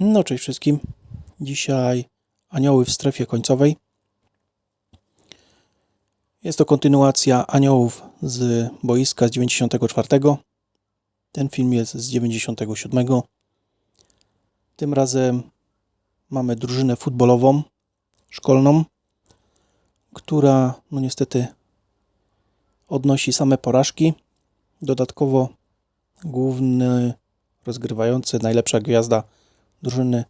No, cześć wszystkim. Dzisiaj Anioły w strefie końcowej. Jest to kontynuacja Aniołów z boiska z 94. Ten film jest z 97. Tym razem mamy drużynę futbolową, szkolną, która no niestety odnosi same porażki. Dodatkowo główny rozgrywający, najlepsza gwiazda drużyny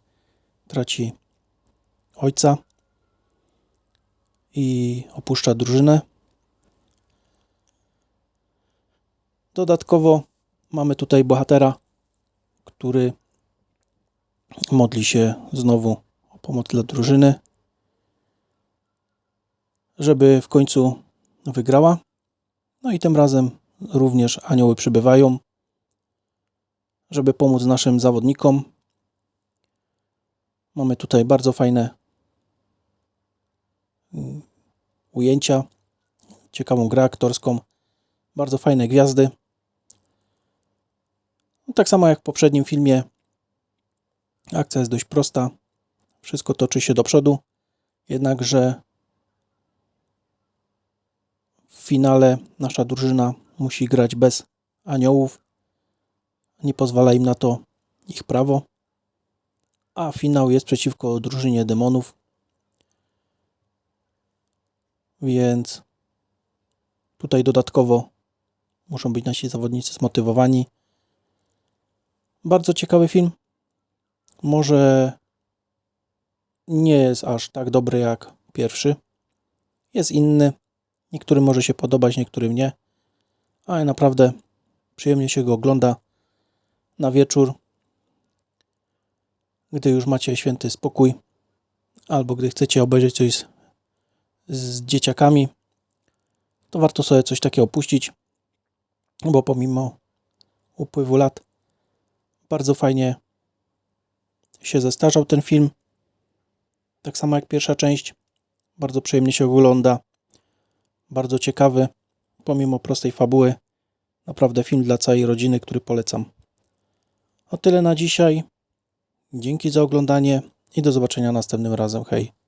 traci ojca i opuszcza drużynę. Dodatkowo mamy tutaj bohatera, który modli się znowu o pomoc dla drużyny, żeby w końcu wygrała. No i tym razem również anioły przybywają, żeby pomóc naszym zawodnikom. Mamy tutaj bardzo fajne mm, ujęcia, ciekawą grę aktorską, bardzo fajne gwiazdy. No, tak samo jak w poprzednim filmie, akcja jest dość prosta, wszystko toczy się do przodu, jednakże w finale nasza drużyna musi grać bez aniołów. Nie pozwala im na to ich prawo. A finał jest przeciwko drużynie demonów. Więc tutaj dodatkowo muszą być nasi zawodnicy zmotywowani. Bardzo ciekawy film. Może nie jest aż tak dobry jak pierwszy. Jest inny. Niektórym może się podobać, niektórym nie. Ale naprawdę przyjemnie się go ogląda na wieczór, gdy już macie święty spokój, albo gdy chcecie obejrzeć coś z, z dzieciakami, to warto sobie coś takiego opuścić, bo pomimo upływu lat bardzo fajnie się zestarzał ten film. Tak samo jak pierwsza część. Bardzo przyjemnie się ogląda. Bardzo ciekawy, pomimo prostej fabuły. Naprawdę film dla całej rodziny, który polecam. O tyle na dzisiaj. Dzięki za oglądanie i do zobaczenia następnym razem. Hej.